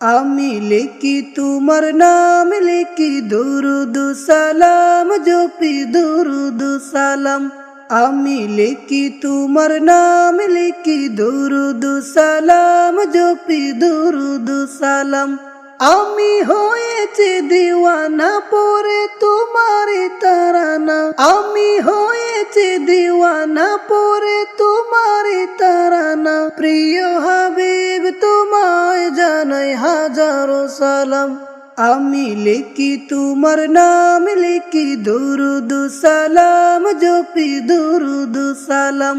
আমি লিখি তোমার নাম, লিখি দুরুদ সালাম, জপি দুরুদ সালাম। আমি লিখি তোমার নাম, লিখি দুরুদ সালাম, জপি দুরুদ সালাম। আমি হয়েছে দিওয়ানা, পরে তোমার তারানা। আমি হয়েছে দিওয়ানা, পরে তোমার তারানা। প্রিয় হাজারো সালাম। আমি লিখি তোমার নাম, লিখি দুরুদ সালাম, জপি দুরুদ সালাম।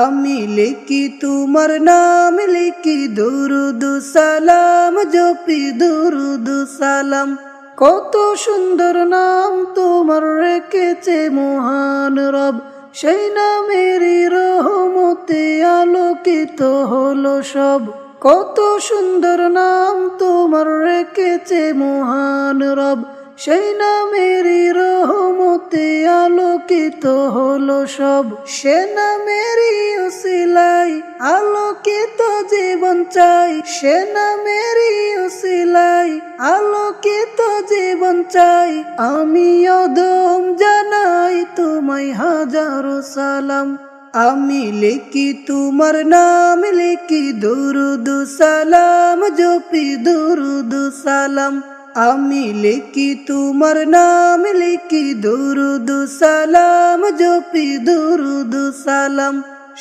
আমি লিখি তোমার নাম, লিখি দুরুদ সালাম, জপি দুরুদ সালাম। কত সুন্দর নাম তোমার রেখেছে মহান রব। সেই নামেরই রহমতে আলোকিত হলো সব। কত সুন্দর নাম তোমার রেখেছে মহান রব। সেই নামেরই রহমতে আলোকিত হলো সব। সে নামেরই উসিলাই আলোকিত জীবন চাই। সে নামেরই উসিলাই আলোকিত জীবন চাই। আমি অদম জানাই তোমায় হাজারো সালাম। আমি লিখি তোমার নাম, লিখি দুরুদ সালাম, জপি দুরুদ সালাম। আমি লিখি তোমার নাম, লিখি দুরুদ সালাম, জপি দুরুদ সালাম।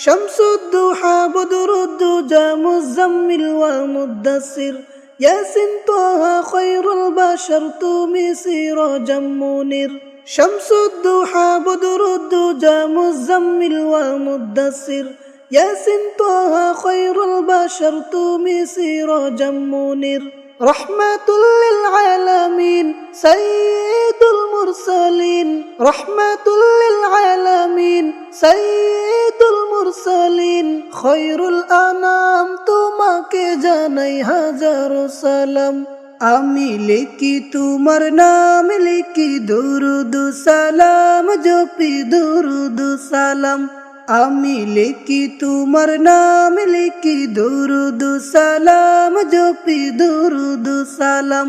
শামসুদ্দোহা বদরুদ্দুজা মুজাম্মিল ওয়া মুদ্দাসির ইয়াসিন তোহা খৈরুল বাশর, তুমি সিরাজাম মুনির শামসুদ্দোহা বদরুদ্দুজা মুজাম্মিল ওয়া মুদ্দাসির ইয়াসিন তোহা খৈরুল বাশর তুমি সিরাজাম মুনির رحمة للعالمين سيد المرسلين رحمة للعالمين سيد المرسلين خير الأنام তোমাকে জানাই হাজার সালাম আমি লিখি তোমার নাম, লিখি দুরুদ সালাম, জপি দুরুদ সালাম। আমি লিখি তোমার নাম, লিখি দুরুদ সালাম, জপি দুরুদ সালাম।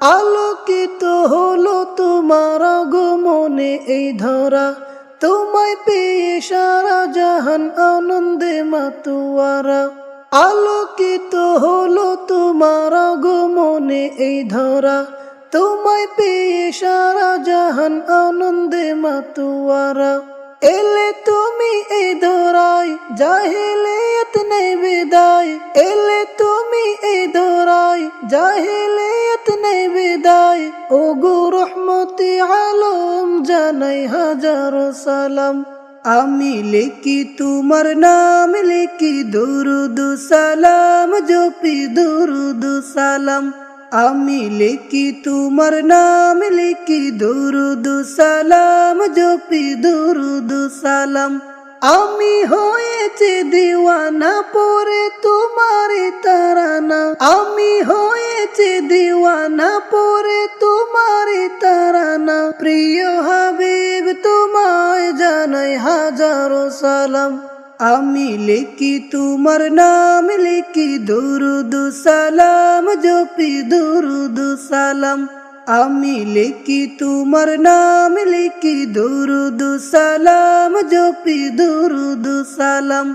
আলোকিত হলো তোমার আগমনে এই ধরা। তোমায় পেয়ে সারা জাহান আনন্দে মাতুয়ারা। আলোকিত হলো তোমার আগমনে এই ধরা। তোমায় পেয়ে সারা জাহান আনন্দে মাতুয়ারা। এলে তুমি এই ধরাই জাহিলিয়ত নেই বিদায়। এলে তুমি এই ধরাই জাহিলিয়ত নেই বিদায়। ও গো রহমতি আলম, জানাই হাজার সালাম। আমি লিখি তোমার নাম, লিখি দুরুদ সালাম, জপি দুরুদ সালাম। আমি লিখি তোমার নাম, লিখি দুরুদ সালাম, জপি দুরুদ সালাম। আমি হয়েছে দিওয়ানা, পরে তোমার তারানা। আমি হয়েছে দিওয়ানা, পরে তোমার তারানা। প্রিয় হাবিব তোমায় জানাই হাজারো সালাম। আমি লিখি তোমার নাম, লিখি দুরুদ সালাম, জপি দুরুদ সালাম। আমি লিখি তোমার নাম, লিখি দুরুদ সালাম, জপি দুরুদ সালাম।